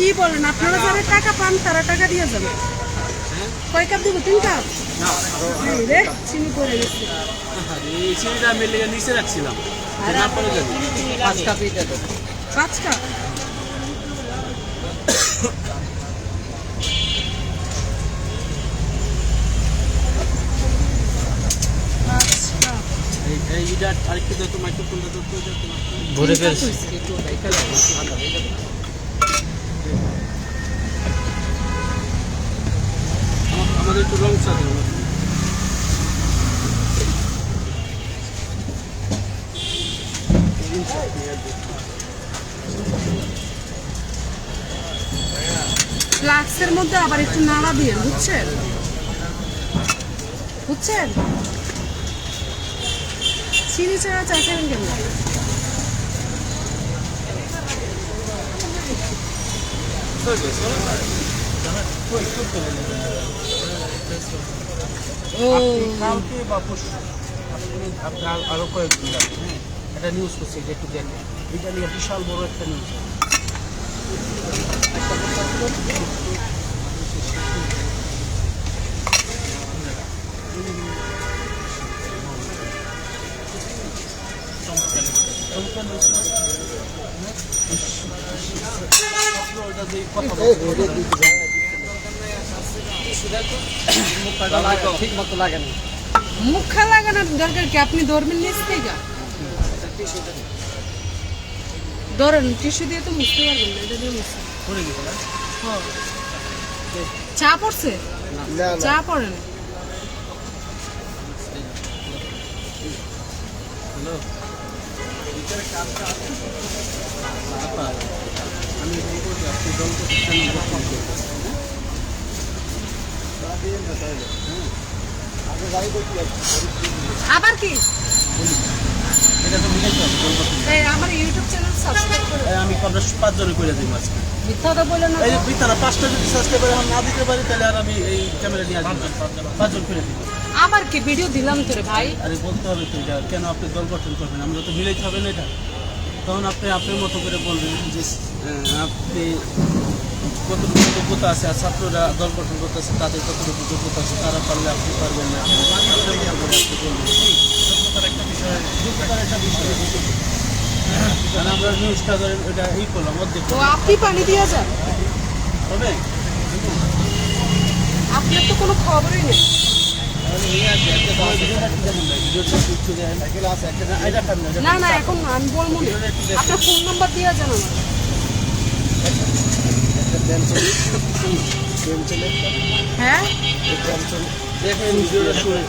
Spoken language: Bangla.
কি বলেন? আপনারা যারা টাকা পান তারা টাকা দিয়ে যাবেন কয় কাপ দিব? তিন কাপ? রে চিনি পড়ে গেছে। এই সিঁড়িটা আমি লেগে নিচে রাখছিলাম। যে না পড়ে যাবে। পাঁচ কাপ এটা তো পাঁচ কাপ? পাঁচ কাপ দেবো ফ্লাক্সের মধ্যে আবার একটু নাড়া দিয়ে, বুঝছেন? বুঝছেন? চিনি ছাড়া চা খাবেন কেন? ও কালকে বা পরশু আপনি আপনি আর- আরও কয়েকদিন যাবেন হ্যাঁ? একটা নিউজ করছে এটা একটু দেখেন এটা নিয়ে বিশাল বড় একটা নিউজ ঠিক মতো লাগে না। মুখা লাগানোর দরকার কি? আপনি ধরবেন নিচ থেকে? ধরেন টিস্যু দিয়ে তো মুছতে পারবেন না এটা দিয়ে মুছতে? হ্যাঁ। চা পড়ছে? চা পড়ে না? আমি ফোন করছি আপনি দল করতে কেন ফোন করতেছেন আবার কি? আমার ইউটিউব চ্যানেল সাবস্ক্রাইব করে। করে দিই মিথ্যা বলে না। এই পাঁচটা যদি এখন না দিতে পারি তাহলে আর আমি এই ক্যামেরা নিয়ে আসব পাঁচজন করে দিই আবার কি ভিডিও দিলাম তোরে ভাই? আরে বলতে হবে তো এটা কেন আপনি দল গঠন করবেন? আমরা তো মিলাইতে হবে না এটা। তখন আপনি আপনার মতো করে বলবেন যে আপনি কতটুকু যোগ্যতা আছে আর ছাত্ররা দল গঠন করতেছে তাদের কতটুকু যোগ্যতা আছে তারা পারলে আপনি পারবেন না? যোগ্যতার একটা বিষয় যোগ্যতার একটা বিষয় আমরা নিউজটা ধরেন এটা ই করলাম অর্ধেক তো আপনি পানি দিয়ে যান হবে আপনার তো কোনো খবরই নেই। না, না, এটা না না এখন আমি বলব আপনার ফোন নাম্বার দিয়ে যান আমার হ্যাঁ? শুনে।